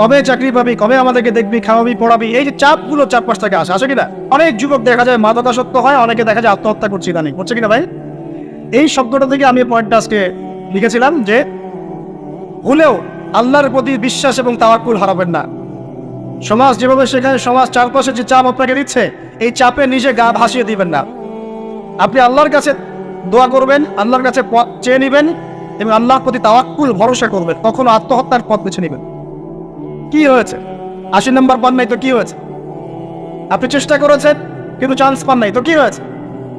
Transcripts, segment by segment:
কবে চাকরি পাবি, কবে আমাদেরকে দেখবি, খাওয়াবি, পড়াবি, এই যে চাপগুলো চারপাশ থেকে আসে আসে কিনা? অনেক যুবক দেখা যায় মাদকাসক্ত হয়, অনেকে দেখা যায় আত্মহত্যা করছে ইদানিং করছে কিনা ভাই? এই শব্দটা থেকে আমি পয়েন্টটা আজকে লিখেছিলাম যে হলেও আল্লাহর প্রতি বিশ্বাস এবং তাওয়াক্কুল হারাবেন না। সমাজ যেভাবে সেখানে, সমাজ চারপাশে যে চাপ আপনাকে দিচ্ছে, এই চাপে নিজে গা ভাসিয়ে দিবেন না। আপনি আল্লাহর কাছে দোয়া করবেন, আল্লাহর কাছে পথ চেয়ে নেবেন এবং আল্লাহর প্রতি তাওয়াক্কুল ভরসা করবেন, কখনো আত্মহত্যার পথ বেছে নেবেন। কি হয়েছে? আশি নম্বর পান নাই তো কি হয়েছে? আপনি চেষ্টা করেছেন, কিন্তু চান্স পান নাই, তো কি হয়েছে?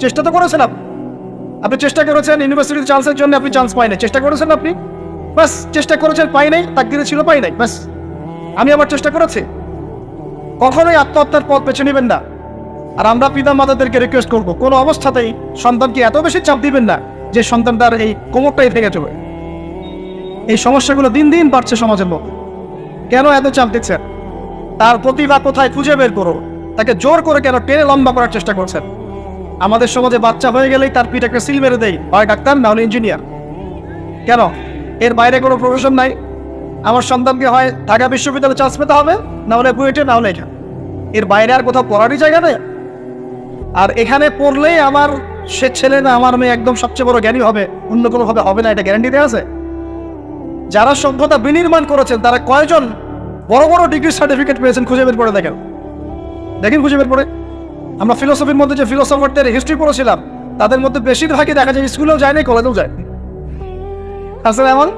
চেষ্টা তো করেছেন আপনি। আপনি চেষ্টা করেছেন ইউনিভার্সিটির চান্সের জন্য আপনি চান্স পাই নাই। চেষ্টা করেছেন আপনি? ব্যাস, চেষ্টা করেছেন, পাই নাই, তাকদিরে ছিল, পাই নাই, ব্যাস। আমি আবার চেষ্টা করেছি। কখনোই আত্মহত্যার পথ বেছে নেবেন না। আর আমরা পিতা মাতাদেরকে রিকোয়েস্ট করব, কোনো অবস্থাতেই সন্তানকে এত বেশি চাপ দিবেন না, যে সন্তান তার এই কোমরটাই ভেঙে যাবে এই সমস্যাগুলো দিন দিন বাড়ছে সমাজের মধ্যে। কেন এত চাপ দিচ্ছেন? তার প্রতিভা কোথায় খুঁজে বের করো? তাকে জোর করে কেন টেনে লম্বা করার চেষ্টা করছেন? আমাদের সমাজে বাচ্চা হয়ে গেলেই তার পিঠ একটা সিল মেরে দেয় হয় ডাক্তার, না হলে ইঞ্জিনিয়ার। কেন? এর বাইরে কোনো প্রফেশন নাই। আমার সন্তানকে হয় ঢাকা বিশ্ববিদ্যালয়ে চান্স পেতে হবে, না হলে বুয়েটে, না হলে এখানে। এর বাইরে আর কোথাও পড়ারই জায়গা নেই। আর এখানে পড়লেই আমার সে ছেলে না, আমার মেয়ে একদম সবচেয়ে বড় জ্ঞানী হবে। অন্য কোনোভাবে হবে না, এটা গ্যারান্টি দেওয়া আছে? যারা সভ্যতা বিনির্মাণ করেছেন, তারা কয়জন বড় বড় ডিগ্রি সার্টিফিকেট পেয়েছেন খুঁজে বের করে দেখেন? দেখেন খুঁজে বের করে। আমরা ফিলোসফির মধ্যে যে ফিলোসফারদের হিস্ট্রি পড়েছিলাম, তাদের মধ্যে বেশিরভাগই দেখা যায় স্কুলেও যায় নাই কলেজেও যায় আছে এমন?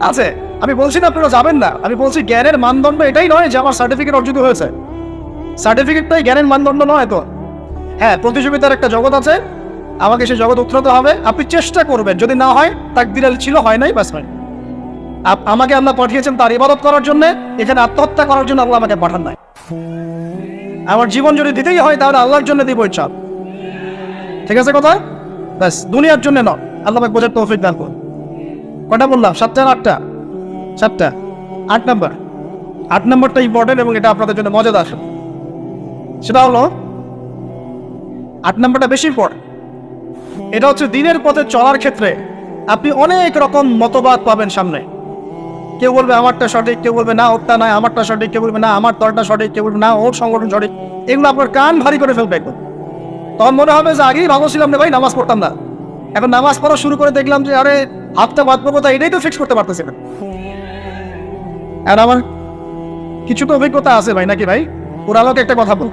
আছে। আমি বলছি না আপনারা যাবেন না। আমি বলছি জ্ঞানের মানদণ্ড এটাই নয় যে আমার সার্টিফিকেট অর্জিত হয়েছে। সার্টিফিকেটটাই জ্ঞানের মানদণ্ড নয় তো। হ্যাঁ প্রতিযোগিতার একটা জগৎ আছে। আমাকে সেই জগৎ উত্তরতে হবে। আপনি চেষ্টা করবেন। যদি না হয় তাক তাকদিরাল ছিল, হয় নাই বাস হয়। আমাকে আল্লাহ পাঠিয়েছেন তার ইবাদত করার জন্য, এখানে আত্মহত্যা করার জন্য আল্লাহ আমাকে পাঠান নাই। আমার জীবন যদি দিতেই হয়, তাহলে আল্লাহর জন্য দিব ইচ্ছা। ঠিক আছে কথা ব্যাস, দুনিয়ার জন্য নয়। আল্লাহ বোঝার তৌফিক দান করুন। কটা বললাম? সাতটা না আটটা? সাতটা। আট নাম্বার। আট নম্বরটা ইম্পর্টেন্ট এবং এটা আপনাদের জন্য মজাদার সেটা হলো, আট নম্বরটা বেশি ইম্পর্টেন্ট এটা হচ্ছে দিনের পথে চলার ক্ষেত্রে আপনি অনেক রকম মতবাদ পাবেন সামনে। কেউ বলবে আমারটা সঠিক, কেউ বলবে না, ওরটা নয়, আমারটা সঠিক, কেউ বলবে না, আমার দলটা সঠিক, কেউ বলবে না, ওর সংগঠন সঠিক। এগুলো আপনার কান ভারী করে ফেলবে একদম। তখন মনে হবে যে আগেই ভালো ছিলাম না ভাই, নামাজ পড়তাম না। এখন নামাজ পড়া শুরু করে দেখলাম যে, আরে, হাতটা বাদ পড়ব তা এটাই তো ফিক্স করতে পারতেছি না। আর আমার কিছু তো অভিজ্ঞতা আছে ভাই, নাকি ভাই? পুরালোকে একটা কথা বল।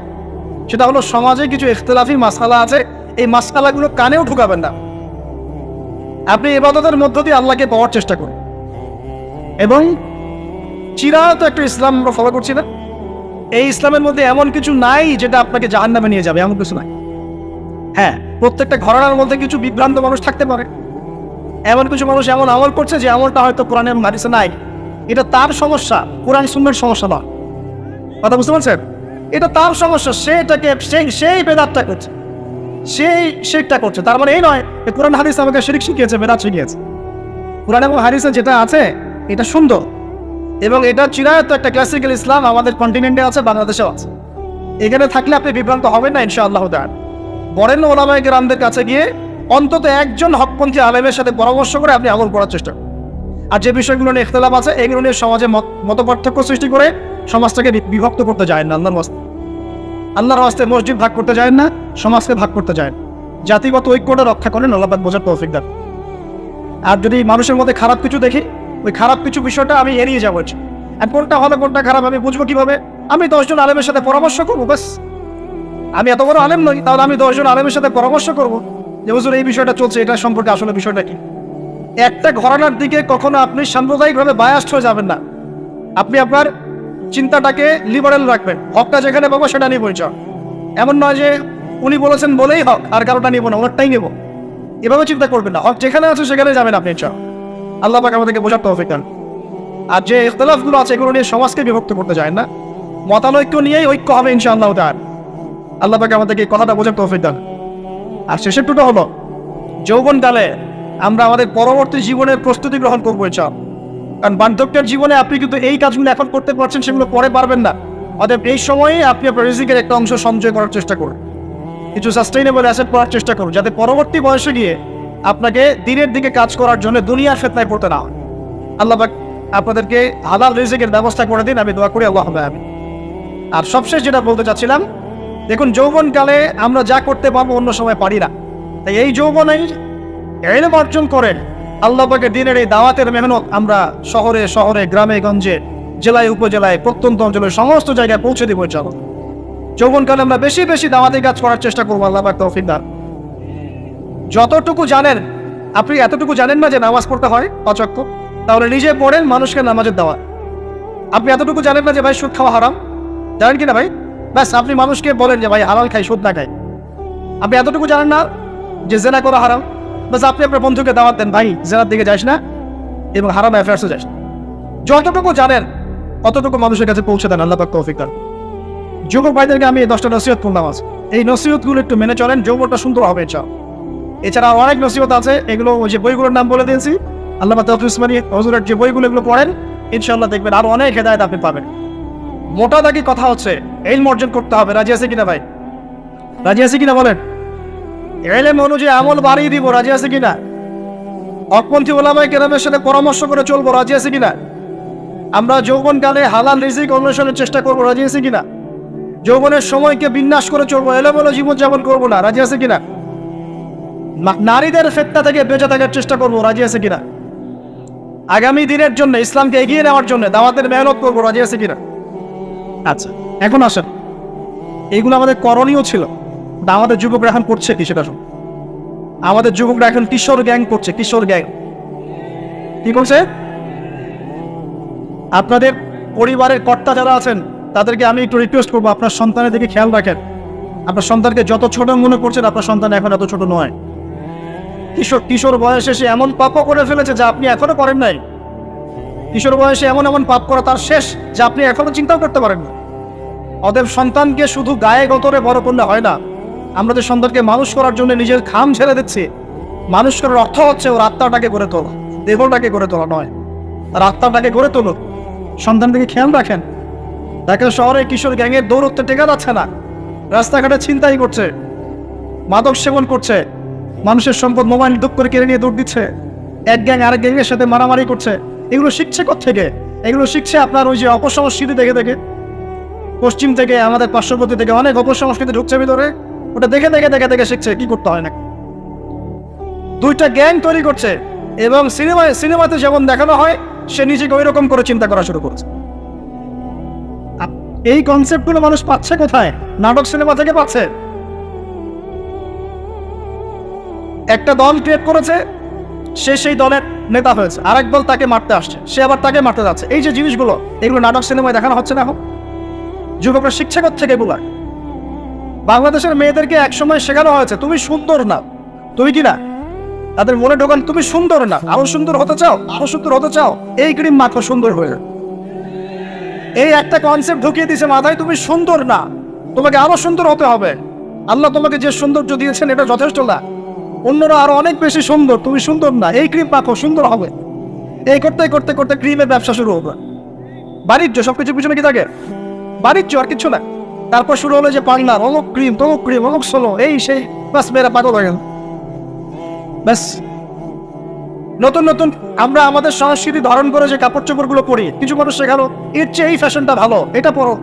সেটা হলো সমাজে কিছু ইখতলাফি মাসালা আছে, এই মাসালাগুলো কানেও ঢুকাবেন না। আপনি এবাদতের মধ্য দিয়ে আল্লাহকে পাওয়ার চেষ্টা করুন। এবং চিরাত একটা ইসলাম আমরা ফলো করছি না। এই ইসলামের মধ্যে এমন কিছু নাই যেটা আপনাকে জাহান নামে নিয়ে যাবে, এমন কিছু নাই। হ্যাঁ প্রত্যেকটা ঘরানার মধ্যে কিছু বিভ্রান্ত মানুষ থাকতে পারে। এমন কিছু মানুষ এমন আমল করছে যে আমলটা হয়তো কোরআনে এবং নাই। এটা তার সমস্যা, কোরআন সুন্নের সমস্যা নয়। কথা বুঝতে পারছেন? এটা তার সমস্যা, সে এটাকে সেই সেই বেদাতটা করছে। সেই শেখটা করছে। তার মানে এই নয় কোরআন হাদিস আমাকে শিরিক শিখিয়েছে, বেদাত শিখিয়েছে। কোরআন এবং হাদিসে যেটা আছে এটা সুন্দর। এবং এটা চিরায়ত একটা ক্লাসিক্যাল ইসলাম আমাদের কন্টিনেন্টে আছে, বাংলাদেশেও আছে। এখানে থাকলে আপনি বিভ্রান্ত হবেন না, ইনশাআল্লাহ তার বরেণ্য ওলামায় গ্রামদের কাছে গিয়ে অন্তত একজন হকপন্থী আলেমের সাথে পরামর্শ করে আপনি আমল করার চেষ্টা করুন। আর যে বিষয়গুলো নিয়ে ইখতলাফ আছে, এগুলো নিয়ে সমাজে মত, মতপার্থক্য সৃষ্টি করে সমাজটাকে বিভক্ত করতে যায় না, আল্লাহর মস্ত আল্লাহর হস্তে মসজিদ ভাগ করতে যায় না, সমাজকে ভাগ করতে যায় না। জাতিগত ঐক্যটা রক্ষা করেন আল্লাহবাদ বোঝার তৌফিক দেন আর যদি মানুষের মধ্যে খারাপ কিছু দেখি ওই খারাপ কিছু বিষয়টা আমি এড়িয়ে যাব। আর কোনটা ভালো কোনটা খারাপ আমি বুঝব কীভাবে? আমি দশজন আলেমের সাথে পরামর্শ করব, ব্যাস। আমি এত বড় আলেম নই, তাহলে আমি দশজন আলেমের সাথে পরামর্শ করব যে, হুজুর, এই বিষয়টা চলছে, এটা সম্পর্কে আসলে বিষয়টা কি? একটা ঘরানার দিকে কখনো আপনি সাম্প্রদায়িকভাবে বায়াস্ট হয়ে যাবেন না। আপনি আপনার চিন্তাটাকে লিবারেল রাখবেন। হকটা যেখানে পাবো, সেটা নিয়ে পরিচয়। এমন নয় যে উনি বলেছেন বলেই হক, আর কারোটা নিব না, ওনারটাই নেব। এভাবে চিন্তা করবেন না। হক যেখানে আছে, সেখানে যাবেন আপনি ইনশা আল্লাহ পাক আমাদেরকে বোঝার তৌফিক দান। আর যে ইখতলাফগুলো আছে, এগুলো নিয়ে সমাজকে বিভক্ত করতে যায় না। মতানৈক্য নিয়েই ঐক্য হবে ইনশাআল্লাহ তার আল্লাহ পাক আমাদেরকে কথাটা বোঝার তৌফিক দান। আর শেষের টুটো হলো যৌবনকালে আমরা আমাদের পরবর্তী জীবনের প্রস্তুতি গ্রহণ করব ইনশাআল্লাহ। কারণ বার্ধক্যের জীবনে আপনি কিন্তু এই কাজগুলো এখন করতে পারছেন, সেগুলো পরে পারবেন না। অতএব এই সময়ে আপনি আপনার রিজিকের একটা অংশ সঞ্চয় করার চেষ্টা করুন। কিছু সাস্টেইনেবল অ্যাসেট করার চেষ্টা করুন, যাতে পরবর্তী বয়সে গিয়ে আপনাকে দিনের দিকে কাজ করার জন্য দুনিয়ার ফেতনায় পড়তে না হয়। আল্লাহ আপনাদেরকে হালাল রিজিকের ব্যবস্থা করে দিন, আমি দোয়া করি আল্লাহ আমি আর সবশেষ যেটা বলতে চাচ্ছিলাম, দেখুন, যৌবনকালে আমরা যা করতে পারব অন্য সময় পারি না। তাই এই যৌবনেই এলম অর্জন করেন আল্লাহকে দিনের এই দাওয়াতের মেহনত আমরা শহরে শহরে, গ্রামে, গঞ্জে, জেলায়, উপজেলায়, প্রত্যন্ত অঞ্চলে সমস্ত জায়গায় পৌঁছে দিব যৌবনকালে আমরা বেশি বেশি দাওয়াতি কাজ করার চেষ্টা করব, আল্লাহ তৌফিক যতটুকু জানেন, আপনি এতটুকু জানেন না যে নামাজ পড়তে হয় অচক্ষ তাহলে নিজে পড়েন মানুষকে নামাজের দেওয়া আপনি এতটুকু জানেন না যে ভাই সুদ খাওয়া হারাম? জানেন কি না ভাই? ব্যাস, আপনি মানুষকে বলেন যে ভাই হালাল খাই, সুদ না খাই। আপনি এতটুকু জানেন না যে জেনা করা হারাম? বাস আপনি আপনার বন্ধুকে দাওয়াত দেন, ভাই, জেনার দিকে যাস না এবং হারাম অ্যাফেয়ার্সও যাস না। যতটুকু জানেন অতটুকু মানুষের কাছে পৌঁছে দেন, আল্লাহ পাক তৌফিক দান। যুবক ভাইদেরকে আমি এই দশটা নসিহত করলাম আজ। এই নসিহতগুলো একটু মেনে চলেন, যৌবনটা সুন্দর হবে চাও এছাড়া অনেক নসিবত আছে। এগুলো ওই যে বইগুলোর নাম বলে দিয়েছি। আল্লাহ তাফিজ উসমানী হজুরের যে বইগুলো এগুলো পড়েন ইনশাল্লাহ দেখবেন আরও অনেক হেদায়ত আপনি পাবেন। মোটা দাগি কথা হচ্ছে এই অর্জন করতে হবে। রাজি আছে কিনা ভাই? রাজি আছে কিনা বলেন? এলেম অনুযায়ী আমল বাড়িয়ে দিব। রাজি আছে কিনা? অকপন্থী ওলামাই কেরামের সাথে পরামর্শ করে চলবো। রাজি আছে কিনা? আমরা যৌবনকালে হালাল রিজিক অন্বেষণের চেষ্টা করব। রাজি আছে কিনা? যৌবনের সময়কে বিন্যাস করে চলবো। এলোমেলো জীবনযাপন করব না। রাজি আছে কিনা? নারীদের ফেতনা থেকে বেঁচে থাকার চেষ্টা করব, রাজি আছে কিনা? আগামী দিনের জন্য ইসলামকে এগিয়ে নেওয়ার জন্য দাওয়াতের মেহনত করব, রাজি আছে কিনা? আচ্ছা এখন আসেন। এইগুলো আমাদের করণীয় ছিল। তা আমাদের যুবকরা এখন করছে কি সেটা আমাদের যুবকরা এখন কিশোর গ্যাং করছে, কিশোর গ্যাং। কি করছে? আপনাদের পরিবারের কর্তা যারা আছেন, তাদেরকে আমি একটু রিকোয়েস্ট করব, আপনার সন্তানের দিকে খেয়াল রাখেন। আপনার সন্তানকে যত ছোট মনে করছেন, আপনার সন্তান এখন এত ছোট নয়। কিশোর কিশোর বয়সে সে এমন পাপও করে ফেলেছে যা আপনি এখনও করেন নাই। কিশোর বয়সে এমন এমন পাপ করা তার শেষ যা আপনি এখনও চিন্তাও করতে পারেন না অতএব সন্তানকে শুধু গায়ে গতরে বড় করলে হয় না। আমরা যে সন্তানকে মানুষ করার জন্য নিজের খাম ছেড়ে দিচ্ছি, মানুষ করার অর্থ হচ্ছে ওর আত্মাটাকে গড়ে তোলা, দেহটাকে গড়ে তোলা নয়। তার আত্মাটাকে গড়ে তোলো সন্তান থেকে খেয়াল রাখেন? দেখেন শহরে কিশোর গ্যাংয়ের দৌড়তে টেকা যাচ্ছে না। রাস্তাঘাটে ছিনতাই করছে। মাদক সেবন করছে। মানুষের সম্পদ মোবাইল দুঃখ করে কেড়ে নিয়ে দৌড় দিচ্ছে। এক গ্যাং আরেক গ্যাংয়ের সাথে মারামারি করছে। এগুলো শিখছে থেকে এগুলো শিখছে আপনার ওই যে অপসংস্কৃতি দেখে দেখে পশ্চিম থেকে, আমাদের পার্শ্ববর্তী থেকে অনেক অপসংস্কৃতি ঢুকছে ভিতরে। ওটা দেখে দেখে দেখে দেখে শিখছে, কি করতে হয় না দুইটা গ্যাং তৈরি করছে এবং সিনেমায় সিনেমাতে যেমন দেখানো হয়, সে নিজেকে ওই রকম করে চিন্তা করা শুরু করছে। এই কনসেপ্টগুলো মানুষ পাচ্ছে কোথায়? নাটক সিনেমা থেকে পাচ্ছে। একটা দল ক্রিয়েট করেছে, সে সেই দলের নেতা হয়েছে। আরেক দল তাকে মারতে আসছে, সে আবার তাকে মারতে যাচ্ছে। এই যে জিনিসগুলো, এগুলো নাটক সিনেমায় দেখানো হচ্ছে না এখন। যুবকরা শিক্ষা থেকে এগুলো? বাংলাদেশের মেয়েদেরকে একসময় শেখানো হয়েছে, তুমি সুন্দর না। তুমি কি না? তাদের মনে ঢোকান, তুমি সুন্দর না। আরও সুন্দর হতে চাও? আরও সুন্দর হতে চাও? এই ক্রিম মাত্র সুন্দর হয়ে। এই একটা কনসেপ্ট ঢুকিয়ে দিয়েছে মাথায়, তুমি সুন্দর না। তোমাকে আরও সুন্দর হতে হবে। আল্লাহ তোমাকে যে সৌন্দর্য দিয়েছেন, এটা যথেষ্ট না। অন্যরা আরও অনেক বেশি সুন্দর, তুমি সুন্দর না, এই ক্রিম মাখো সুন্দর হবে। এই করতে করতে করতে ক্রিমের ব্যবসা শুরু হবে। বাণিজ্য সবকিছু পিছনে কি থাকে? বাণিজ্য আর কিছু না। তারপর শুরু হলো যে পার্লার অমুক ক্রিম তমুক ক্রিম অমুক সোলো এই সেই, বাস মেয়েরা পাগল হয়ে গেল। ব্যাস নতুন নতুন, আমরা আমাদের সংস্কৃতি ধারণ করে যে কাপড় চোপড়গুলো পরি, কিছু মানুষ শেখালো, এর চেয়ে এই ফ্যাশনটা ভালো, এটা পরো।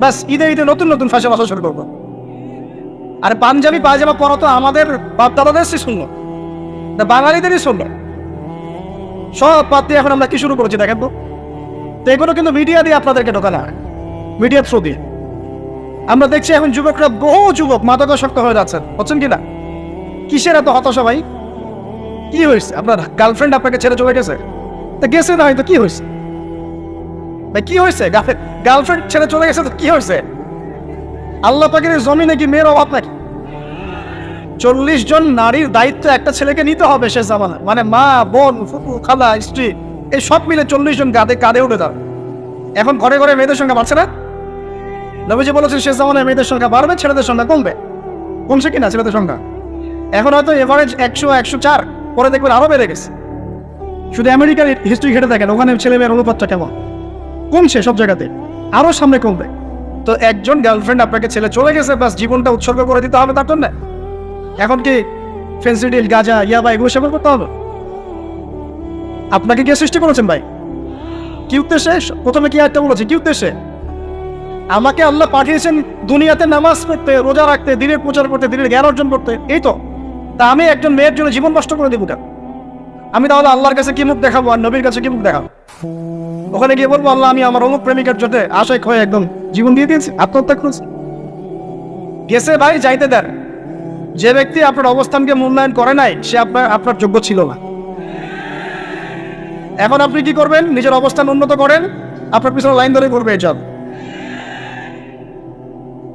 ব্যাস ঈদে ঈদে নতুন নতুন ফ্যাশন আসা শুরু করব। আর পাঞ্জাবি, পায়জামা পরা তো, আমাদের বাপ দাদাদের শূন্য বাঙালিদেরই শূন্য সব বাদ দিয়ে এখন আমরা কি শুরু করেছি দেখেন তো। এগুলো কিন্তু মিডিয়া দিয়ে আপনাদেরকে ঢোকানো হয় মিডিয়া থ্রু দিয়ে। আমরা দেখছি এখন যুবকরা বহু যুবক মাদকাসক্ত হয়ে যাচ্ছেন। হচ্ছেন কি না? কিসের এত হতাশা ভাই? কি হয়েছে? আপনার গার্লফ্রেন্ড আপনাকে ছেড়ে চলে গেছে? তা গেছে না হয়তো, কি হয়েছে? ভাই, কি হয়েছে? গার্লফ্রেন্ড ছেড়ে চলে গেছে তো কি হয়েছে? আল্লাহ পাকের এই জমিনে কি মেয়ের অভাব নাকি? চল্লিশ জন নারীর দায়িত্ব একটা ছেলেকে নিতে হবে সে জামানা মানে মা, বোন ফুপু খালা, স্ত্রী, এই সব মিলে চল্লিশ জন কাঁধে কাঁধে উঠে দাও এখন ঘরে ঘরে মেয়েদের সংখ্যা বাড়ছে না? নবীজি বলেছেন শেষ জামানায় মেয়েদের সংখ্যা বাড়বে, ছেলেদের সংখ্যা কমবে। কমছে কিনা ছেলেদের সংখ্যা? এখন হয়তো এভারেজ একশো একশো চার, পরে দেখবেন আরও বেড়ে গেছে। শুধু আমেরিকার হিস্ট্রি ঘেটে দেখেন, ওখানে ছেলে মেয়ের অনুপাতটা কেমন? কমছে সব জায়গাতে, আরও সামনে কমবে। তো একজন গার্লফ্রেন্ড আপনাকে ছেলে চলে গেছে, বাস জীবনটা উৎসর্গ করে দিতে হবে তার জন্য। এখন কি ফেন্সিডিল গাজা ইয়াবা এগুলো সেবন করতে হবে? আপনাকে কে সৃষ্টি করেছেন ভাই? কি উদ্দেশ্যে? প্রথমে কি একটা বলেছে, কি উদ্দেশ্যে? আমাকে আল্লাহ পাঠিয়েছেন দুনিয়াতে নামাজ পড়তে, রোজা রাখতে, দিনের প্রচার করতে, দিনের জ্ঞান অর্জন করতে, এই তো। তা আমি একজন মেয়ের জন্য জীবন নষ্ট করে দেবো কেন? আমি তাহলে আল্লাহর কাছে কি মুখ দেখাবো আর নবীর কাছে কি মুখ দেখাবো? ওখানে গিয়ে বলব, আল্লাহ, আমি আমার অমুক প্রেমিকার জন্য আশায় হয়ে একদম জীবন দিয়ে দিয়েছি, আত্মহত্যা করেছি। গেছে ভাই, যাইতে দেন। যে ব্যক্তি আপনার অবস্থানকে মূল্যায়ন করে নাই, সে আপনার আপনার যোগ্য ছিল না। এখন আপনি কি করবেন? নিজের অবস্থান উন্নত করেন, আপনার পিছনে লাইন ধরে করবে job।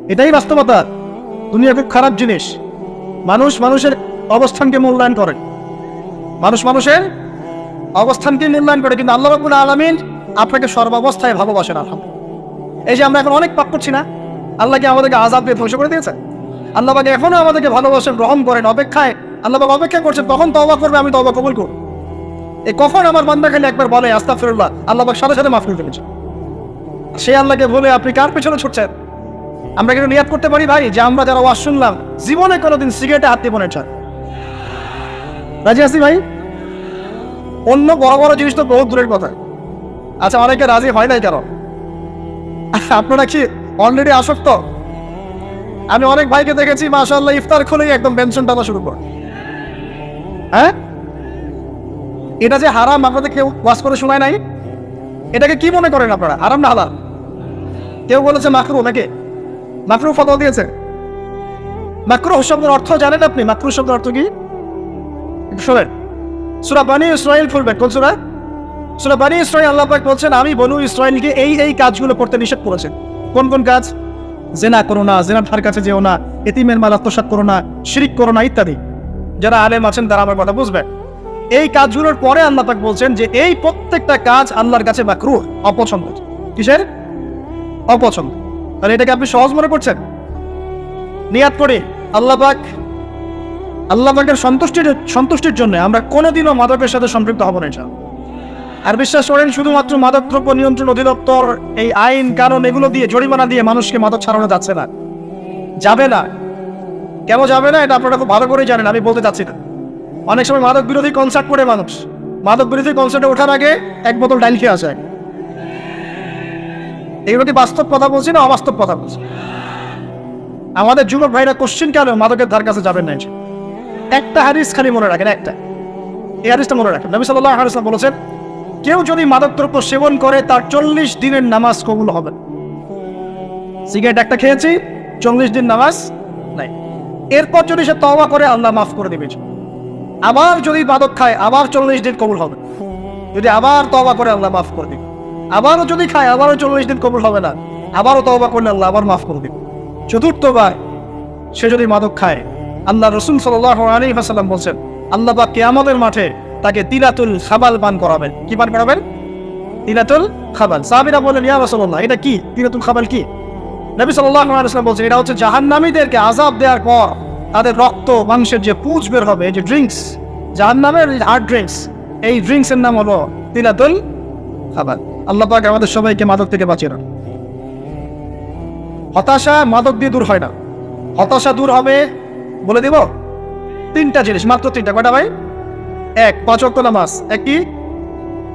এটাই বাস্তবতা। দুনিয়া খুব খারাপ জিনিস। মানুষ মানুষের অবস্থানকে মূল্যায়ন করে। মানুষ মানুষের অবস্থানকে মূল্যায়ন করে, কিন্তু আল্লাহ রবুল আলমিন আপনাকে সর্বাবস্থায় ভালোবাসেন, আলহামদুলিল্লাহ। এই যে আমরা এখন অনেক পাপ করছি না আল্লাহকে আমাদেরকে আজাদ দিয়ে ধ্বংস করে দিয়েছে? আল্লাহকে এখনও আমাদেরকে ভালোবাসেন, গ্রহণ করেন, অপেক্ষায়। আল্লাহবাক অপেক্ষা করছেন, কখন তবা করবে, আমি তবা কবুল করব। এই কখন আমার বান্দা খালি একবার বলে আস্তা ফিরুল্লাহ আল্লাহবাক সাথে সাথে মাফ করে ফেলেছে সে আল্লাহকে বলে আপনি কার পেছনে ছুটছেন? আমরা কিন্তু নিয়াদ করতে পারি ভাই? যে আমরা যারা ওয়াজ শুনলাম, জীবনে কোনোদিন সিগারেটে হাত দিব চান রাজি আছি ভাই? অন্য বড় বড় জিনিস তো বহুত দূরের কথা। আচ্ছা অনেকে রাজি হয় নাই কেন? আচ্ছা, আপনারা কি অলরেডি আসক্ত? আমি অনেক ভাইকে দেখেছি মাশাআল্লাহ ইফতার খুলেই একদম পেনশন টানা শুরু করে। হ্যাঁ? এটা যে হারাম আপনাদের কেউ ওয়াশ করে শোনায় নাই? এটাকে কি মনে করেন আপনারা? হারাম না হালাল? কেউ বলেছে মাকরু নাকি? মাকরু ফতোয়া দিয়েছে। মাকরু শব্দের অর্থ জানেন আপনি? মাকরু শব্দের অর্থ কি? শোনেন, সুরা বানি ইসরায়েল ফুলবেন কোন সুরা? সুরা বানি ইসরায়েল আল্লাহ পাক বলছেন, আমি বনু ইসরায়েলকে এই এই কাজগুলো করতে নিষেধ করেছেন। কোন কোন কাজ? জেনা করো না, জেনার ধার কাছে যেও না, এতিমের মাল আত্মসাৎ করো না, শিরিক করো না, ইত্যাদি। যারা আলেম আছেন, তারা আমার কথা বুঝবে এই কাজগুলোর পরে আল্লাহ পাক বলছেন যে, এই প্রত্যেকটা কাজ আল্লাহর কাছে মাকরুহ, অপছন্দ। কিসের? অপছন্দ। তাহলে এটাকে আপনি সহজ মনে করছেন? নিয়াত করে আল্লাহ পাক আল্লাহ পাকের সন্তুষ্টির সন্তুষ্টির জন্য আমরা কোনোদিনও মাদকের সাথে সম্পৃক্ত হব না, ইনশাআল্লাহ। আর বিশ্বাস করেন, শুধুমাত্র মাদকদ্রব্য নিয়ন্ত্রণ অধিদপ্তর, এই আইন কারণ এগুলো দিয়ে জরিমানা দিয়ে মানুষকে মাদক ছাড়ানো যাচ্ছে না। যাবে না। কেন যাবে না? এটা আপনারা খুব ভালো করেই জানেন, আমি বলতে চাচ্ছি না। অনেক সময় মাদক বিরোধী কনসার্ট করে মানুষ। মাদক বিরোধী কনসার্টে ওঠার আগে এক বোতল ডাইল খেয়ে আসে। এগুলো কি বাস্তব কথা বলছি না অবাস্তব কথা বলছি? আমাদের যুবক ভাইরা কোশ্চিন কেন মাদকের ধার কাছে যাবেন না একটা হারিস খালি মনে রাখেন, একটা। এই হারিসটা মনে রাখেন। নবী সাল্লাহ হারিসলাম বলেছেন, কেউ যদি মাদকদ্রব্য সেবন করে, তার চল্লিশ দিনের নামাজ কবুল হবে। সিগারেট একটা খেয়েছি, চল্লিশ দিন নামাজ নাই। এরপর যদি সে তওবা করে, আল্লাহ মাফ করে দেবে। আবার যদি মাদক খায়, আবার চল্লিশ দিন কবুল হবে। যদি আবার তওবা করে, আল্লাহ মাফ করে দিবে। আবারও যদি খায়, আবারও চল্লিশ দিন কবুল হবে না। আবারও তওবা করলে, আল্লাহ আবার মাফ করে দিবে। চতুর্থবার সে যদি মাদক খায় আল্লাহ রসুল সাল্লাহ আলী হাসাল্লাম বলছেন, আল্লাহ বা কেয়ামতের মাঠে তাকে তিলাতুল খাবাল পান করাবেন। কি পান করাবেন? তিলাতুল খাবাল। সাহাবিরা বলেন ইয়া রসল্লাহ এটা কি? তিলাতুল খাবাল কি? নবী সাল্লাহ আলাইসাল্লাম বলছেন, এটা হচ্ছে জাহান্নামীদেরকে আজাব দেওয়ার পর তাদের রক্ত, মাংসের যে পুঁজ বের হবে যে ড্রিঙ্কস জাহান্নামের হার্ড ড্রিঙ্কস এই ড্রিঙ্কস এর নাম হলো তিলাতুল খাবাল। আল্লাহ পাক আমাদের সবাইকে মাদক থেকে বাঁচিয়ে রাখ হতাশা মাদক দিয়ে দূর হয় না। হতাশা দূর হবে বলে দিব? তিনটা জিনিস, মাত্র তিনটা। কয়টা ভাই? এক, পাঁচ অক্ট নামাজ। এক কি?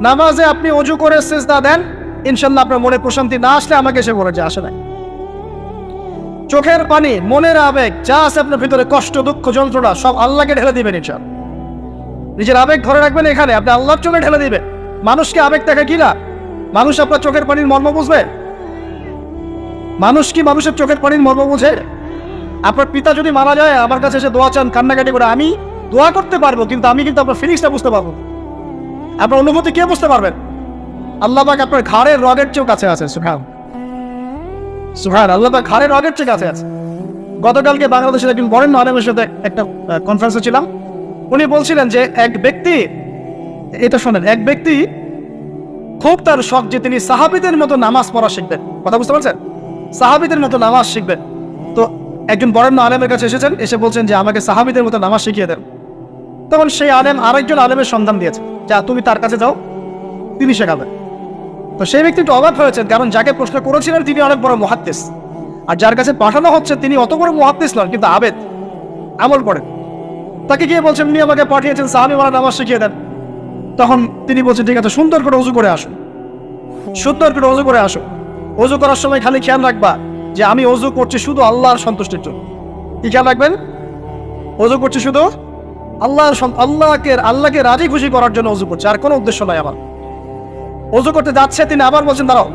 নামাজে আপনি অজু করে সেজদা দেন, ইনশাল্লাহ আপনার মনে প্রশান্তি না আসলে আমাকে এসে বলে যে আসে নাই। চোখের পানি, মনের আবেগ, যা আছে আপনার ভিতরে কষ্ট, দুঃখ, যন্ত্রণা, সব আল্লাহকে ঢেলে দিবেন ইনশাল নিজের আবেগ ধরে রাখবেন এখানে, আপনি আল্লাহর চোখে ঢেলে দিবেন। মানুষকে আবেগ দেখে কি না? মানুষ আপনার চোখের পানির মর্ম বুঝবে? মানুষ কি মানুষের চোখের পানির মর্ম বুঝে? আপনার পিতা যদি মারা যায়, আমার কাছে এসে দোয়া চান, কান্নাকাটি করে, আমি দোয়া করতে পারব, কিন্তু আমি কিন্তু আপনার ফিলিংসটা বুঝতে পারব আপনার অনুভূতি কে বুঝতে পারবেন? আল্লাহ পাক আপনার ঘাড়ের রগের চেয়েও কাছে আছে সুখান সুখান আল্লাহ পাক ঘাড়ের রগের চেয়ে কাছে আছে। গতকালকে বাংলাদেশের একজন বরেণ্য আলমের সাথে একটা কনফারেন্সে ছিলাম। উনি বলছিলেন যে, এক ব্যক্তি, এটা শোনেন, এক ব্যক্তি খুব তার শখ যে তিনি সাহাবিদের মতো নামাজ পড়া শিখবেন। কথা বুঝতে পারছেন? সাহাবিদের মতো নামাজ শিখবেন। একজন বরেণ্য আলেমের কাছে এসেছেন, এসে বলছেন যে আমাকে সাহাবিদের মতো নামাজ শিখিয়ে দেন। তখন সেই আলেম আরেকজন আলেমের সন্ধান দিয়েছে, যা তুমি তার কাছে যাও, তিনি শেখাবেন। তো সেই ব্যক্তি একটু অবাক হয়েছেন, কারণ যাকে প্রশ্ন করেছিলেন তিনি অনেক বড় মহাদ্দেশ আর যার কাছে পাঠানো হচ্ছে তিনি অত বড় মহাদ্দেশ নন, কিন্তু আবেদ, আমল করেন। তাকে গিয়ে বলছেন, উনি আমাকে পাঠিয়েছেন, সাহাবি মারা নামাজ শিখিয়ে দেন। তখন তিনি বলছেন, ঠিক আছে, সুন্দর করে উজু করে আসুন সুন্দর করে অজু করে আসো। অজু করার সময় খালি খেয়াল রাখবা যে আমি অজু করছি শুধু আল্লাহর সন্তুষ্টির জন্য। কি খেয়াল রাখবেন? অজু করছি শুধু আল্লাহর আল্লাহকে আল্লাহকে রাজি খুশি করার জন্য অজু করছে, আর কোনো উদ্দেশ্য নাই আমার। অজু করতে যাচ্ছে, তিনি আবার বলছেন, দাঁড়াও।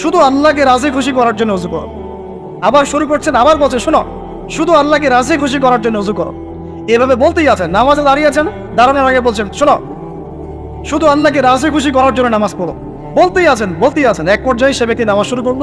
শুধু আল্লাহকে রাজি খুশি করার জন্য অজু করো। আবার শুরু করছেন, আবার বলছে শোনো, শুধু আল্লাহকে রাজি খুশি করার জন্য অজু করো। এভাবে বলতেই আছেন, নামাজে দাঁড়িয়ে আছেন, দাঁড়ানোর আগে বলছেন, শোনো, শুধু আল্লাহকে রাজি খুশি করার জন্য নামাজ পড়ো। বলতেই আছেন বলতেই আছেন, এক পর্যায়ে সে ব্যক্তি নামাজ শুরু করল।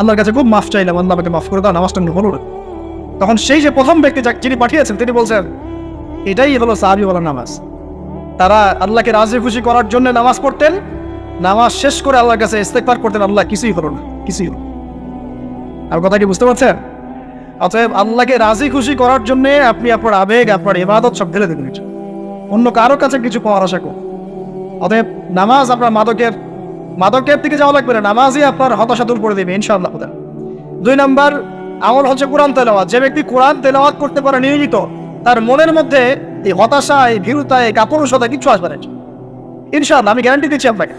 আল্লাহর কাছে খুব মাফ চাইলাম, আল্লাহ আমাকে মাফ করে দাও নামাজটা হলো না তখন সেই যে প্রথম ব্যক্তি যাকে যিনি পাঠিয়েছেন, তিনি বলছেন, এটাই হলো সাহাবি বলা নামাজ। তারা আল্লাহকে রাজি খুশি করার জন্য নামাজ পড়তেন, নামাজ শেষ করে আল্লাহর কাছে ইস্তেকবার করতেন, আল্লাহ কিছুই হলো না, কিছুই হলো আর কথা কি বুঝতে পারছেন? অতএব আল্লাহকে রাজি খুশি করার জন্য আপনি আপনার আবেগ, আপনার ইবাদত সব ঢেলে দেবেন। অন্য কারও কাছে কিছু পাওয়ার আশা করুন। অতএব নামাজ আপনার মাদকের মাদকের থেকে যাওয়া লাগবে না, নামাজই আপনার হতাশা দূর করে দেবে, ইনশাআল্লাহ খুদা। দুই নাম্বার, আমল হচ্ছে কোরআন তেলাওয়াত। যে ব্যক্তি কোরআন তেলাওয়াত করতে পারে নিয়মিত, তার মনের মধ্যে এই হতাশা এই ভীরুতা এই কাপুরুষতা কিছু আসবে না। ইনশাআল্লাহ, আমি গ্যারান্টি দিচ্ছি আপনাকে।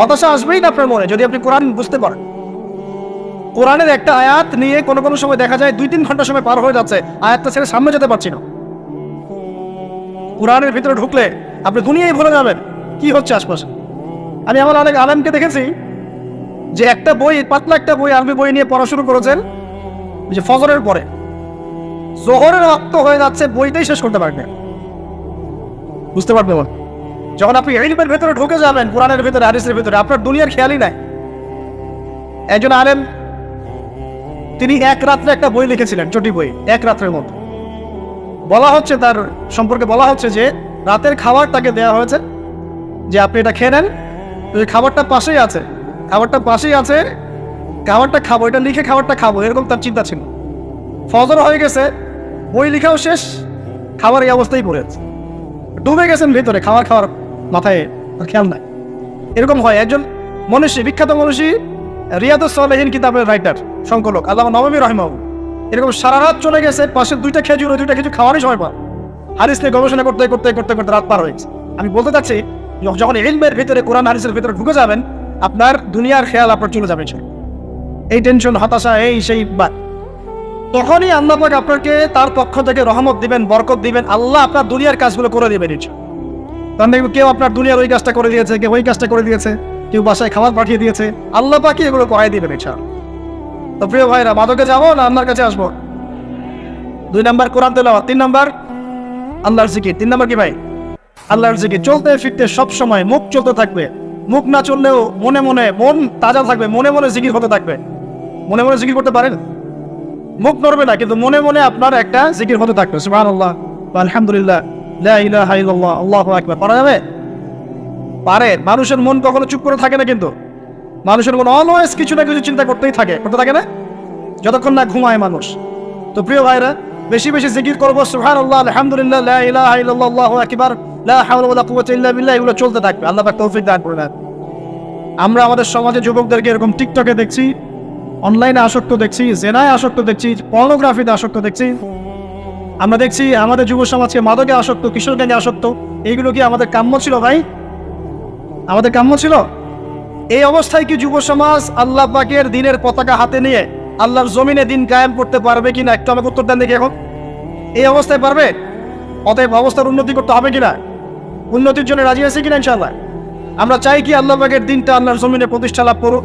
হতাশা আসবেই না আপনার মনে, যদি আপনি কোরআন বুঝতে পারেন। কোরআনের একটা আয়াত নিয়ে কোনো কোনো সময় দেখা যায় দুই তিন ঘণ্টা সময় পার হয়ে যাচ্ছে, আয়াতটা ছেড়ে সামনে যেতে পারছি না। কোরআনের ভিতরে ঢুকলে আপনি দুনিয়ায় ভুলে যাবেন, কি হচ্ছে আশপাশে? আমি আমার অনেক আলেমকে দেখেছি যে একটা বই, পাতলা একটা বই আরবি বই নিয়ে পড়া শুরু করেছেন যে ফজরের পরে। জোহরের রক্ত হয়ে যাচ্ছে, বইটাই শেষ করতে পারবেন বুঝতে পারবেন? যখন আপনি এলিমের ভেতরে ঢুকে যাবেন, কোরআনের ভেতরে, হাদিসের ভেতরে, আপনার দুনিয়ার খেয়ালই নাই। একজন আলেম, তিনি এক রাত্রে একটা বই লিখেছিলেন, চটি বই, এক রাত্রের মধ্যে। বলা হচ্ছে তার সম্পর্কে বলা হচ্ছে যে, রাতের খাবার তাকে দেওয়া হয়েছে, যে আপনি এটা খেয়ে নেন খাবারটা পাশেই আছে, খাবারটা পাশেই আছে, খাবারটা খাব, এটা লিখে খাবারটা খাব, এরকম তার চিন্তা ছিল। ফজর হয়ে গেছে, বই লিখাও শেষ, খাবার এই অবস্থায় পড়ে আছে। ডুবে গেছেন ভিতরে, খাবার খাওয়ার মাথায় খেয়াল নাই। এরকম হয়, একজন মনীষী, বিখ্যাত মনীষী, রিয়াদুস সালেহীন কিতাবের রাইটার সংকলক আল্লাহ নবমী রহমাউ এরকম সারা রাত চলে গেছে, পাশে দুইটা খেজুর দুইটা খেজুর খাওয়ারই সময় পার হারিস নিয়ে গবেষণা করতে করতে করতে করতে রাত পার হয়েছে আমি বলতে চাচ্ছি যখন ইলমের ভিতরে কোরআন হারিসের ভিতরে ঢুকে যাবেন, আপনার দুনিয়ার খেয়াল আপনার চলে যাবে এই টেনশন হতাশা, এই সেই বাদ তখনই আল্লাহ পাক আপনাকে তার পক্ষ থেকে রহমত দিবেন, বরকত দিবেন। আল্লাহ আপনার দুনিয়ার কাজগুলো করে দিবেন কারণ দেখবেন কেউ আপনার দুনিয়ার ওই কাজটা করে দিয়েছে, কেউ ওই কাজটা করে দিয়েছে, কেউ বাসায় খাবার পাঠিয়ে দিয়েছে। আল্লাহ পাকি এগুলো করাই দিবেন ইনশা তো প্রিয় ভাইরা, মাদকে যাব না আল্লাহর কাছে আসব? দুই নাম্বার কোরআন তেলাওয়াত, তিন নাম্বার আল্লাহর জিকির। তিন নাম্বার কি ভাই? আল্লাহর জিকির। চলতে ফিরতে সব সময় মুখ চলতে থাকবে। মুখ না চললেও মনে মনে মন তাজা থাকবে, মনে মনে জিকির হতে থাকবে। মনে মনে জিকির করতে পারেন? মুখ নড়বে না, কিন্তু মনে মনে আপনার একটা জিকির হতে থাকবে। সুবহানাল্লাহ। বা আলহামদুলিল্লাহ। ইলাহা আল্লাহু আকবার। পারা যাবে? পারে। মানুষের মন কখনো চুপ করে থাকে না কিন্তু। মানুষের মন অলওয়েজ কিছু না কিছু চিন্তা করতেই থাকে। করতে থাকে না? যতক্ষণ না ঘুমায় মানুষ। তো প্রিয় ভাইরা বেশি বেশি জিকির করব আলহামদুলিল্লাহ ইলাহা ইল্লাল্লাহ আল্লাহু ইল্লা বিল্লাহ, এগুলো চলতে থাকবে। আল্লাহ পাক তৌফিক দান আমরা আমাদের সমাজে যুবকদেরকে এরকম টিকটকে দেখছি, অনলাইনে আসক্ত দেখছি, জেনায় আসক্ত দেখছি, পর্নোগ্রাফিতে আসক্ত দেখছি। আমরা দেখছি আমাদের যুব সমাজকে মাদকে আসক্ত, কিশোর আসক্ত। এইগুলো কি আমাদের কাম্য ছিল ভাই? আমাদের কাম্য ছিল? এই অবস্থায় কি যুব সমাজ আল্লাহ পাকের দিনের পতাকা হাতে নিয়ে আল্লাহর জমিনে দিন কায়েম করতে পারবে কিনা একটু আমাকে উত্তর দেন দেখি এখন। এই অবস্থায় পারবে? অতএব অবস্থার উন্নতি করতে হবে কিনা? উন্নতির জন্য রাজি আছে কিনা ইনশাল্লাহ আমরা চাই কি আল্লাহ পাকের দিনটা আল্লাহর জমিনে প্রতিষ্ঠা লাভ করুক।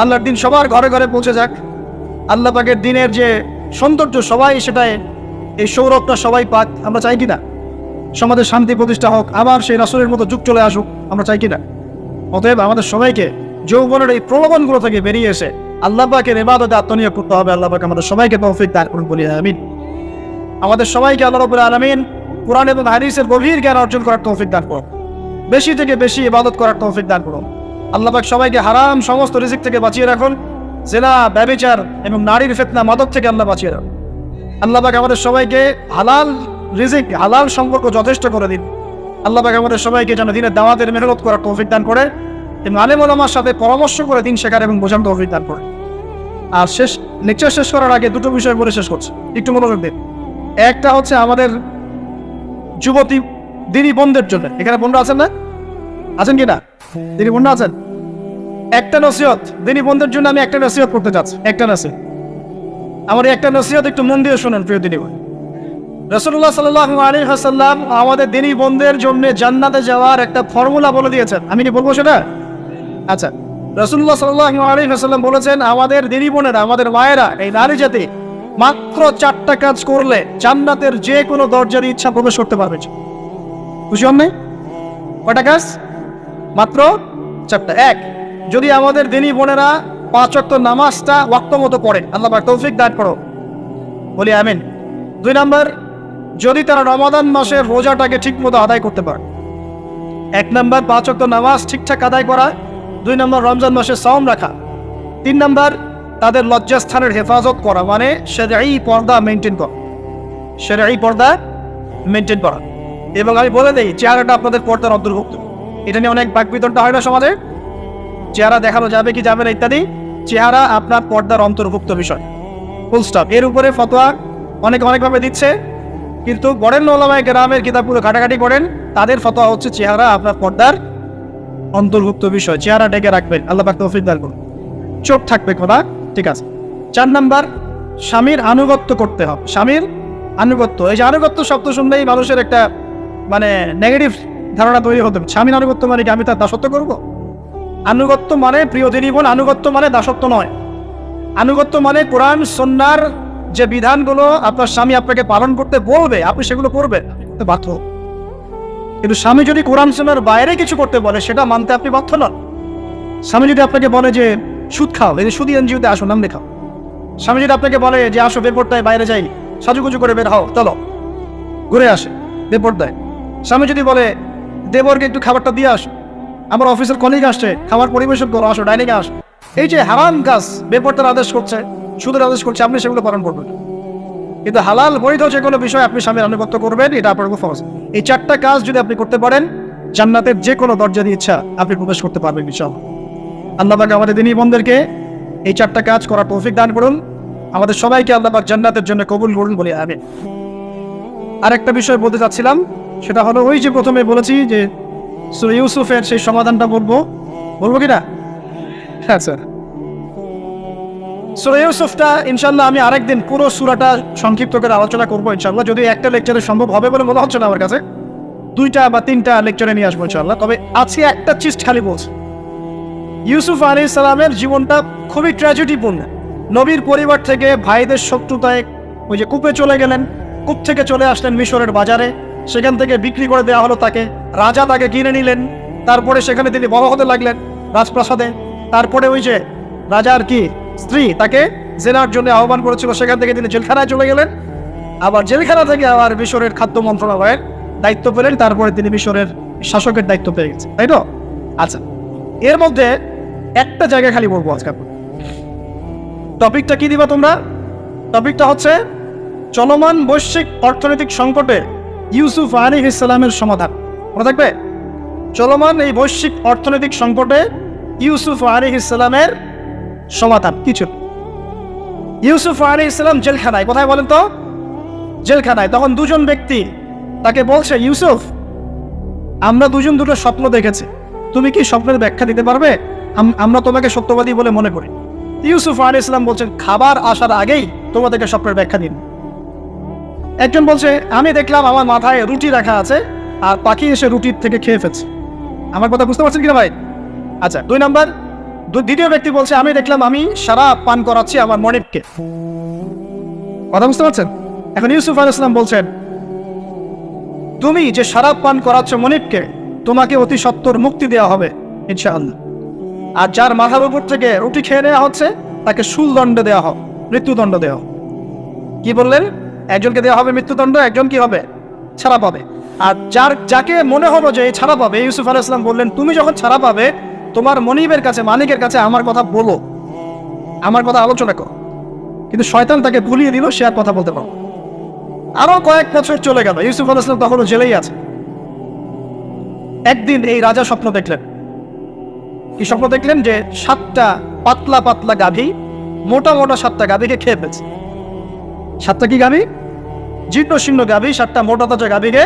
আল্লাহর দিন সবার ঘরে ঘরে পৌঁছে যাক। আল্লাহ পাকের দিনের যে সৌন্দর্য সবাই সেটায় এই সৌরভটা সবাই পাক। আমরা চাই কিনা? সমাজে শান্তি প্রতিষ্ঠা হোক, আবার সেই রাসুলের মতো যুগ চলে আসুক, আমরা চাই কিনা? অতএব আমাদের সবাইকে যৌবনের এই প্রলোভনগুলো থেকে বেরিয়ে এসে আল্লাহ পাকের আত্মনিয়োগ করতে হবে। আল্লাহ পাক আমাদের সবাইকে তৌফিক দান করুন, বলি আমিন। আমাদের সবাইকে আল্লাহ রবুল আলমিন কোরআন এবং হাদিসের গভীর জ্ঞান অর্জন করার তৌফিক দান করুন। বেশি থেকে বেশি ইবাদত করার তৌফিক দান করুন। আল্লাহবাক সবাইকে হারাম সমস্ত রিজিক থেকে বাঁচিয়ে রাখুন। জেনা, ব্যবিচার এবং নারীর ফেতনা, মাদক থেকে আল্লাহ বাঁচিয়ে রাখুন। আল্লাহবাক আমাদের সবাইকে হালাল রিজিক, হালাল সম্পর্ক যথেষ্ট করে দিন। আল্লাহবাক আমাদের সবাইকে যেন দিনের দাওয়াতের মেহনত করার তৌফিক দান করে। এবং আলেম ওলামার সাথে পরামর্শ করে দিন শেখার এবং বোঝার তৌফিক দান করে আর শেষ, লেকচার শেষ করার আগে দুটো বিষয় বলে শেষ করছি। একটু মনোযোগ দিন। একটা হচ্ছে আমাদের যুবতী দিনী বোনদের জন্য। এখানে বোনরা আছেন না? আছেন কি না? দিনী বোনরা আছেন? একটা নসিহত। দিনী বোনদের জন্য আমি একটা নসিহত করতে চাচ্ছি। একটা নসিহত। আমার একটা নসিহত একটু মন দিয়ে শোনেন, প্রিয় দিনী বোন। রসুল্লাহ সাল্লাহ আলী হাসাল্লাম আমাদের দিনী বোনদের জন্য জান্নাতে যাওয়ার একটা ফর্মুলা বলে দিয়েছেন। আমি কি বলব সেটা? আচ্ছা রসুল্লাহ সাল্লাহ আলী হাসাল্লাম বলেছেন, আমাদের দিনী বোনেরা, আমাদের মায়েরা, এই নারী জাতি মাত্র চারটা কাজ করলে জান্নাতের যে কোনো দরজার ইচ্ছা প্রবেশ করতে পারবে। হন নাই কয়টা কাজ? মাত্র চারটা। এক, যদি আমাদের দিনী বোনেরা পাঁচ অক্ট নামাজটা ওয়াক্ত মতো পড়েন, আল্লাহ তৌফিক দান করো। বলি আমিন। দুই নাম্বার, যদি তারা রমাদান মাসে রোজাটাকে ঠিক মতো আদায় করতে পারে। এক নাম্বার, পাঁচ অক্ট নামাজ ঠিকঠাক আদায় করা দুই নম্বর রমজান মাসে সাওম রাখা। তিন নম্বর, তাদের লজ্জাস্থানের হেফাজত করা মানে সেরাই পর্দা মেনটেন করা। সেরাই পর্দা মেনটেন করা। এবং আমি বলে দিই, চেহারাটা আপনাদের পর্দার অন্তর্ভুক্ত। এটা নিয়ে অনেক বাক হয় না সমাজে? চেহারা দেখানো যাবে কি যাবে না ইত্যাদি। চেহারা আপনার পর্দার অন্তর্ভুক্ত বিষয়। ফুল স্টপ এর উপরে ফতোয়া অনেক অনেকভাবে দিচ্ছে। কিন্তু বরেণ্য গ্রামের কিতাবগুলো ঘাটাঘাটি করেন। তাদের ফতোয়া হচ্ছে, চেহারা আপনার পর্দার অন্তর্ভুক্ত বিষয়, চেহারা ডেকে রাখবেন। আল্লাহ পাক তৌফিক দান করুন। চোখ থাকবে খোদা, ঠিক আছে। চার নাম্বার, স্বামীর আনুগত্য করতে হবে। স্বামীর আনুগত্য, এই যে আনুগত্য শব্দ শুনলেই মানুষের একটা মানে নেগেটিভ ধারণা তৈরি হতে স্বামীর আনুগত্য মানে কি? আমি তার দাসত্ব করব? আনুগত্য মানে প্রিয় দিনী বোন আনুগত্য মানে দাসত্ব নয়। আনুগত্য মানে কোরআন সন্ন্যার যে বিধানগুলো, আপনার স্বামী আপনাকে পালন করতে বলবে, আপনি সেগুলো করবেন। বাধ্য কিন্তু স্বামী যদি কোরআন সন্ন্যার বাইরে কিছু করতে বলে, সেটা মানতে আপনি বাধ্য নন। স্বামী যদি আপনাকে বলে যে, সুদ খাও, এই যে সুদি এনজিওতে আসো, নাম লেখাও। স্বামী যদি আপনাকে বলে যে, আসো বেপরটায় বাইরে যাই সাজুগুজু করে বের হও, চলো, ঘুরে আসে, বেপরদায়। স্বামী যদি বলে, দেবরকে একটু খাবারটা দিয়ে আসো, আমার অফিসের কলিগ আসছে, খাবার পরিবেশন করো, আসো ডাইনিংয়ে আসো। এই যে হারাম কাজ বেপরতার আদেশ করছে, সুদের আদেশ করছে, আপনি সেগুলো পালন করবেন কিন্তু হালাল বৈধ যে কোনো বিষয় আপনি স্বামীর আনুগত্য করবেন, এটা আপনার উপর ফরজ। এই চারটা কাজ যদি আপনি করতে পারেন, জান্নাতের যে কোনো দরজা দিয়ে ইচ্ছা আপনি প্রবেশ করতে পারবেন বিষয় আল্লাহ পাক আমাদের দিনী বন্ধেরকে এই চারটা কাজ করার তৌফিক দান করুন। আমাদের সবাইকে আল্লাহ পাক জান্নাতের জন্য কবুল করুন বলে আমি আরেকটা বিষয় বলতে চাচ্ছিলাম, সেটা হলো ওই যে প্রথমে বলেছি যে ইউসুফের সেই সমাধানটা বলব। বলব কি না? হ্যাঁ স্যার। সুরা ইউসুফটা ইনশাল্লাহ আমি আরেকদিন পুরো সুরাটা সংক্ষিপ্ত করে আলোচনা করব ইনশাল্লাহ যদি একটা লেকচারে সম্ভব হবে বলে মনে হচ্ছে না আমার কাছে, দুইটা বা তিনটা লেকচারে নিয়ে আসব ইনশাল্লাহ তবে আজকে একটা চিজ খালি বলছি। ইউসুফ আলী সালামের জীবনটা খুবই ট্র্যাজেডিপূর্ণ নবীর পরিবার থেকে ভাইদের শত্রুতায় ওই যে কূপে চলে গেলেন, কূপ থেকে চলে আসলেন মিশরের বাজারে। সেখান থেকে বিক্রি করে দেওয়া হলো তাকে। রাজা তাকে কিনে নিলেন। তারপরে সেখানে তিনি বড় হতে লাগলেন রাজপ্রাসাদে। তারপরে ওই যে রাজার কি স্ত্রী তাকে জেনার জন্য আহ্বান করেছিল, সেখান থেকে তিনি জেলখানায় চলে গেলেন। আবার জেলখানা থেকে আবার মিশরের খাদ্য মন্ত্রণালয়ের দায়িত্ব পেলেন, তারপরে তিনি মিশরের শাসকের দায়িত্ব পেয়ে গেছেন, তাই তো? আচ্ছা এর মধ্যে একটা জায়গা খালি বলব আজকে টপিকটা কি দিবা তোমরা? টপিকটা হচ্ছে চলমান বৈশ্বিক অর্থনৈতিক সংকটে ইউসুফ আলী ইসলামের সমাধান। মনে থাকবে? চলমান এই বৈশ্বিক অর্থনৈতিক সংকটে ইউসুফ আলী ইসলামের সমাধান, কিছু। ইউসুফ আলী ইসলাম জেলখানায়, কোথায় বলেন তো? জেলখানায়। তখন দুজন ব্যক্তি তাকে বলছে, ইউসুফ, আমরা দুজন দুটো স্বপ্ন দেখেছি। তুমি কি স্বপ্নের ব্যাখ্যা দিতে পারবে? আমরা তোমাকে সত্যবাদী বলে মনে করি। ইউসুফ আলী ইসলাম বলছেন, খাবার আসার আগেই তোমাদেরকে স্বপ্নের ব্যাখ্যা দিন। একজন বলছে, আমি দেখলাম আমার মাথায় রুটি রাখা আছে, আর পাখি এসে রুটির থেকে খেয়ে ফেলছে। আমার কথা বুঝতে পারছেন কিনা ভাই? আচ্ছা দুই নাম্বার দ্বিতীয় ব্যক্তি বলছে, আমি দেখলাম, আমি সারা পান করাচ্ছি আমার মনিবকে। কথা বুঝতে পারছেন? এখন ইউসুফ আল ইসলাম বলছেন, তুমি যে সারাপ পান করাচ্ছ মনিবকে, তোমাকে অতি সত্তর মুক্তি দেওয়া হবে, ইনশাআল্লাহ। আর যার মাথার উপর থেকে রুটি খেয়ে নেওয়া হচ্ছে, তাকে শুলদণ্ড দেওয়া হবে মৃত্যুদণ্ড দেওয়া কি বললেন? একজনকে দেওয়া হবে মৃত্যুদণ্ড, একজন কি হবে? ছাড়া পাবে। আর যার, যাকে মনে হলো যে ছাড়া পাবে, ইউসুফ আলাহ ইসলাম বললেন, তুমি যখন ছাড়া পাবে তোমার মনিবের কাছে, মালিকের কাছে আমার কথা বলো। আমার কথা আলোচনা করো। কিন্তু শয়তান তাকে ভুলিয়ে দিল, সে আর কথা বলতে পারো আরও কয়েক বছর চলে গেল, ইউসুফ আল ইসলাম তখনও জেলেই আছে। একদিন এই রাজা স্বপ্ন দেখলেন। কি স্বপ্ন দেখলেন? যে সাতটা পাতলা পাতলা গাভী, মোটা মোটা সাতটা গাভীকে খেয়ে ফেলছে। সাতটা কি গাভী? জীর্ণ শীর্ণ গাভী, সাতটা মোটা তাজা গাভীকে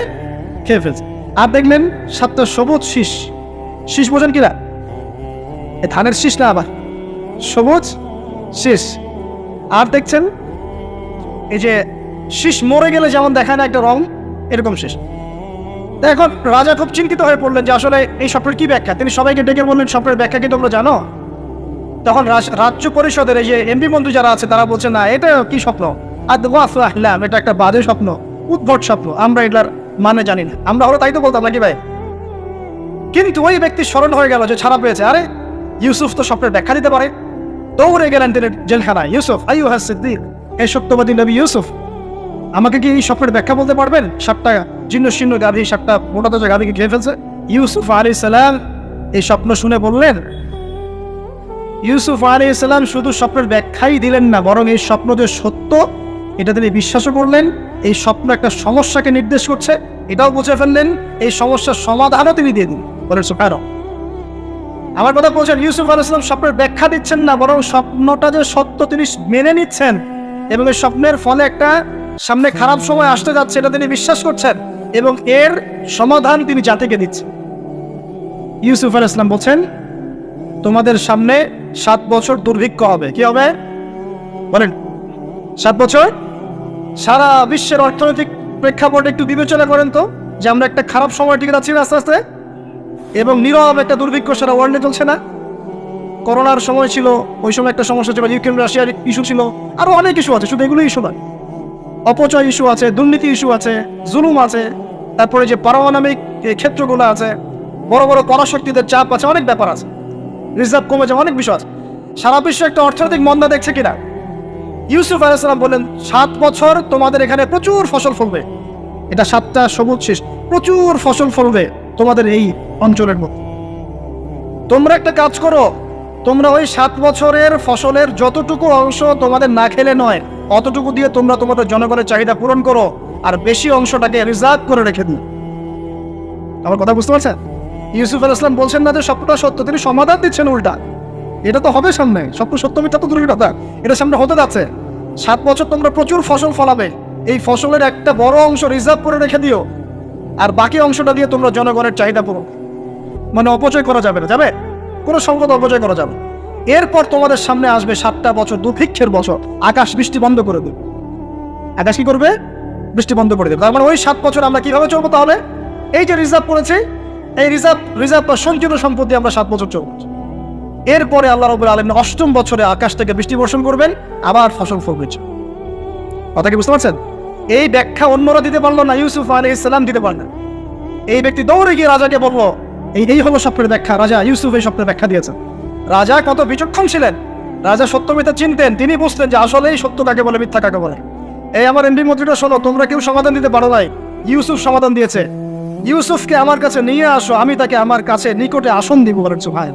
খেয়ে ফেলছে। আর দেখলেন সাতটা সবুজ শীষ। শীষ বোঝেন কিনা? ধানের শীষ না আবার? সবুজ? শীষ। আর দেখছেন? এই যে শীষ মরে গেলে যেমন দেখায় না একটা রং, এরকম শীষ। এখন রাজা খুব চিন্তিত হয়ে পড়লেন যে আসলে এই স্বপ্নের কি ব্যাখ্যা? তিনি সবাইকে ডেকে বললেন, স্বপ্নের ব্যাখ্যা কি তোমরা জানো? তখন রাজ- রাজ্য পরিষদের এই যে এমপি বন্ধু যারা আছে, তারা বলছে, না, এটা কি স্বপ্ন? আর এটা একটা বাজে স্বপ্ন, উদ্ভট স্বপ্ন। আমরা এটার মানে জানি না। আমরা হলো তাই তো বলতাম নাকি ভাই? কিন্তু ওই ব্যক্তি স্মরণ হয়ে গেল যে ছাড়া পেয়েছে। আরে ইউসুফ তো স্বপ্নের ব্যাখ্যা দিতে পারে। দৌড়ে গেলেন তিনি জেলখানায়। ইউসুফ আইউ হাস সিদ্দিক এই সত্যবাদী নবী ইউসুফ, আমাকে কি এই স্বপ্নের ব্যাখ্যা বলতে পারবেন? সাতটা জীর্ণ শীর্ণ গাভী সাতটা মোটা তাজা গাভীকে খেয়ে ফেলছে। ইউসুফ আলী সালাম এই স্বপ্ন শুনে বললেন, ইউসুফ আলী ইসলাম শুধু স্বপ্নের ব্যাখ্যাই দিলেন না, বরং এই স্বপ্ন যে সত্য, এটা তিনি বিশ্বাসও করলেন। এই স্বপ্ন একটা সমস্যাকে নির্দেশ করছে। এটাও বুঝে ফেললেন, এই সমস্যার সমাধানও তিনি দিয়ে দিন বলেন সুফার আমার কথা বলছেন ইউসুফ আলী ইসলাম স্বপ্নের ব্যাখ্যা দিচ্ছেন না, বরং স্বপ্নটা যে সত্য তিনি মেনে নিচ্ছেন এবং এই স্বপ্নের ফলে একটা সামনে খারাপ সময় আসতে যাচ্ছে এটা তিনি বিশ্বাস করছেন এবং এর সমাধান তিনি জাতিকে দিচ্ছেন। ইউসুফ আল ইসলাম বলছেন, তোমাদের সামনে সাত বছর দুর্ভিক্ষ হবে। কি হবে? বলেন। সাত বছর? সারা বিশ্বের অর্থনৈতিক প্রেক্ষাপট একটু বিবেচনা করেন তো, যে আমরা একটা খারাপ সময় টিকে যাচ্ছি আস্তে আস্তে। এবং নীরব একটা দুর্ভিক্ষ সারা ওয়ার্ল্ডে চলছে না। করোনার সময় ছিল, ওই সময় একটা সমস্যা ছিল, ইউক্রেন, রাশিয়ার ইস্যু ছিল, আরও অনেক ইস্যু আছে, শুধু এগুলো ইস্যু নয়। অপচয় ইস্যু আছে, দুর্নীতি ইস্যু আছে, জুলুম আছে, তারপরে যে পারমাণবিক ক্ষেত্রগুলো আছে, বড় বড় পরাশক্তিদের চাপ আছে, অনেক ব্যাপার আছে। রিজার্ভ কমেছে অনেক বিষয় আছে। সারা বিশ্ব একটা অর্থনৈতিক মন্দা দেখছে কিনা? ইউসুফ আলাইসালাম বললেন, সাত বছর তোমাদের এখানে প্রচুর ফসল ফলবে। এটা সাতটা সবুজ শেষ। প্রচুর ফসল ফলবে তোমাদের এই অঞ্চলের মধ্যে তোমরা একটা কাজ করো, তোমরা ওই সাত বছরের ফসলের যতটুকু অংশ তোমাদের না খেলে নয়, অতটুকু দিয়ে তোমরা তোমাদের জনগণের চাহিদা পূরণ করো আর বেশি অংশটাকে রিজার্ভ করে রেখে দিও। আমার কথা বুঝতে পারছেন? ইউসুফ আল ইসলাম বলছেন না যে সবটা সত্য, তিনি সমাধান দিচ্ছেন উল্টা। এটা তো হবে সামনে স্বপ্ন সত্য মিথ্যা তো দূরের কথা। এটা সামনে হতে যাচ্ছে। সাত বছর তোমরা প্রচুর ফসল ফলাবে, এই ফসলের একটা বড় অংশ রিজার্ভ করে রেখে দিও, আর বাকি অংশটা দিয়ে তোমরা জনগণের চাহিদা পূরণ মানে অপচয় করা যাবে না, যাবে? কোনো সম্পদ অপচয় করা যাবে এরপর তোমাদের সামনে আসবে সাতটা বছর দুর্ভিক্ষের বছর। আকাশ বৃষ্টি বন্ধ করে দেবে। আকাশ কি করবে? বৃষ্টি বন্ধ করে দেবে। তার মানে ওই সাত বছর আমরা কীভাবে চলবো তাহলে? এই যে রিজার্ভ করেছি, এই রিজার্ভ রিজার্ভ বা সঞ্চিত সম্পত্তি আমরা সাত বছর চলবো। এরপরে আল্লাহ রবুল আলম অষ্টম বছরে আকাশ থেকে বৃষ্টি বর্ষণ করবেন, আবার ফসল ফলবে কথা কি বুঝতে পারছেন? এই ব্যাখ্যা অন্যরা দিতে পারল না, ইউসুফ আলী ইসলাম দিতে পারলেন। এই ব্যক্তি দৌড়ে গিয়ে রাজাকে বলল এই এই হলো স্বপ্নের ব্যাখ্যা। রাজা ইউসুফ এই স্বপ্নের ব্যাখ্যা দিয়েছেন। রাজা কত বিচক্ষণ ছিলেন। রাজা সত্য মিথ্যা চিনতেন, তিনি বুঝতেন যে আসলেই সত্য কাকে বলে, মিথ্যা কাকে বলে। এই আমার এমপি মন্ত্রীটা শোনো, তোমরা কেউ সমাধান দিতে পারো নাই। ইউসুফ সমাধান দিয়েছে। ইউসুফকে আমার কাছে নিয়ে আসো, আমি তাকে আমার কাছে নিকটে আসন দিব, বলেন ভাই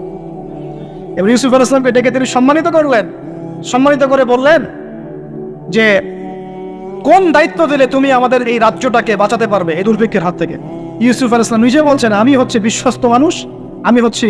এবার ইউসুফ আল ইসলামকে ডেকে তিনি সম্মানিত করলেন। সম্মানিত করে বললেন যে কোন দায়িত্ব দিলে তুমি আমাদের এই রাজ্যটাকে বাঁচাতে পারবে এই দুর্ভিক্ষের হাত থেকে? ইউসুফ আল ইসলাম নিজে বলছেন, আমি হচ্ছে বিশ্বস্ত মানুষ, আমি হচ্ছি